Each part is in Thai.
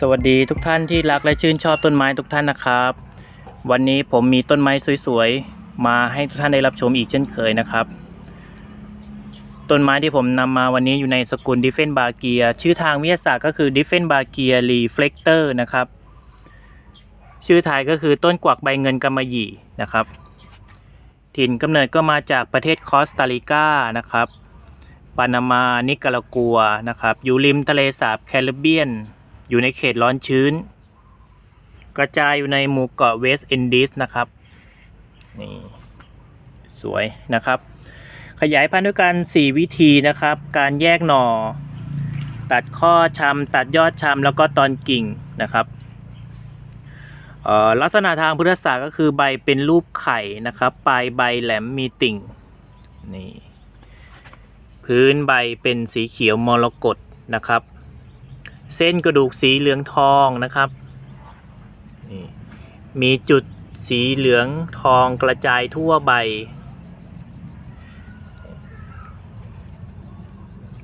สวัสดีทุกท่านที่รักและชื่นชอบต้นไม้ทุกท่านนะครับ วันนี้ผมมีต้นไม้สวยๆ มาให้ทุกท่านได้รับชมอีกเช่นเคยนะครับ ต้นไม้ที่ผมนำมาวันนี้อยู่ในสกุลดิเฟนบาเกียชื่อทางวิทยาศาสตร์ก็คือดิเฟนบาเกียรีเฟล็กเตอร์นะครับ ชื่อไทยก็คือต้นกวักใบเงินกำมะหยี่นะครับ ถิ่นกำเนิดก็มาจากประเทศคอสตาริกานะครับปานามานิการากัวนะครับอยู่ริมทะเลสาบแคริบเบียน อยู่ในเขตร้อนชื้น กระจายอยู่ในหมู่เกาะเวสต์อินดิสนะครับนี่สวยนะครับ ขยายพันธุ์ด้วยกัน 4 วิธีนะครับ การแยกหน่อ ตัดข้อชำตัดยอดชำแล้วก็ตอนกิ่งนะครับลักษณะทางพุทธศาสตร์ก็คือใบเป็นรูปไข่นะครับ ปลายใบแหลมมีติ่งนี่พื้นใบเป็นสีเขียวมรกตนะครับ เส้นกระดูกสีเหลืองทองนะครับ มีจุดสีเหลืองทองกระจายทั่วใบ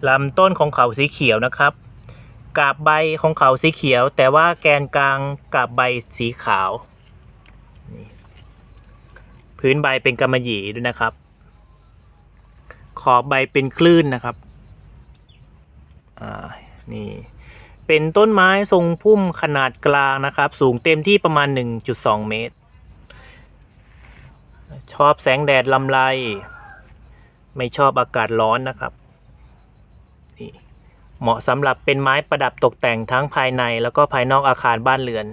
ลำต้นของเขาสีเขียวนะครับกาบใบของเขาสีเขียว แต่ว่าแกนกลางกาบใบสีขาว พื้นใบเป็นกำมะหยี่ด้วยนะครับ ขอบใบเป็นคลื่นนะครับ อ่า นี่ เป็นต้นไม้ทรงพุ่มขนาดกลางนะครับ สูงเต็มที่ประมาณ 1.2 เมตร ชอบแสงแดดลำไรไม่ชอบอากาศร้อนนะครับนี่เหมาะสำหรับเป็นไม้ประดับตกแต่งทั้งภายในแล้วก็ภายนอกอาคารบ้านเรือน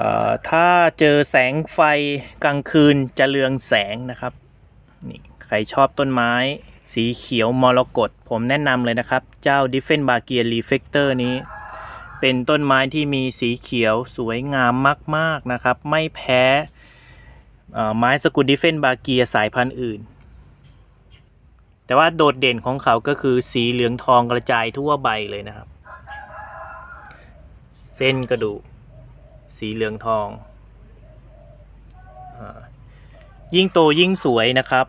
ออถ้าเจอแสงไฟกลางคืนจะเรืองแสงนะครับนี่ใครชอบต้นไม้ สีเขียวมรกตผมแนะนำเลยนะครับ เจ้า d i f f e n b a g i a Reflector นี้ เป็นต้นไม้ที่มีสีเขียวสวยงามมาก ๆ นะครับ ไม่แพ้ไม้สกุล d i f f e n b a g i a สายพันธุ์อื่น แต่ว่าโดดเด่นของเขาก็คือสีเหลืองทองกระจายทั่วใบเลยนะครับ เส้นกระดูกสีเหลืองทองอยิ่งโตยิ่งสวยนะครับ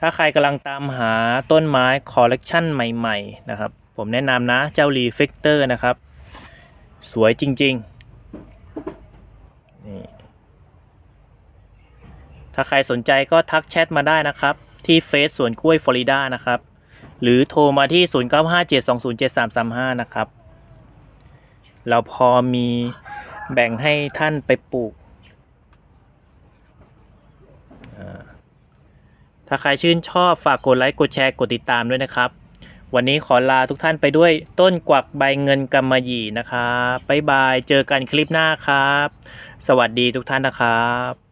ถ้าใครกำลังตามหาต้นไม้คอลเลกชันใหม่ ๆ นะครับ ผมแนะนำนะเจ้ารีเฟกเตอร์นะครับ สวยจริงๆนี่ถ้าใครสนใจก็ทักแชทมาได้นะครับ ที่เฟซสวนกล้วยฟลอริดานะครับ หรือโทรมาที่ 0957207335 นะครับ เราพอมีแบ่งให้ท่านไปปลูกอ่า ถ้าใครชื่นชอบฝากกดไลค์กดแชร์กดติดตามด้วยนะครับ วันนี้ขอลาทุกท่านไปด้วยต้นกวักใบเงินกำมะหยี่นะครับบ๊ายบายเจอกันคลิปหน้าครับ สวัสดีทุกท่านนะครับ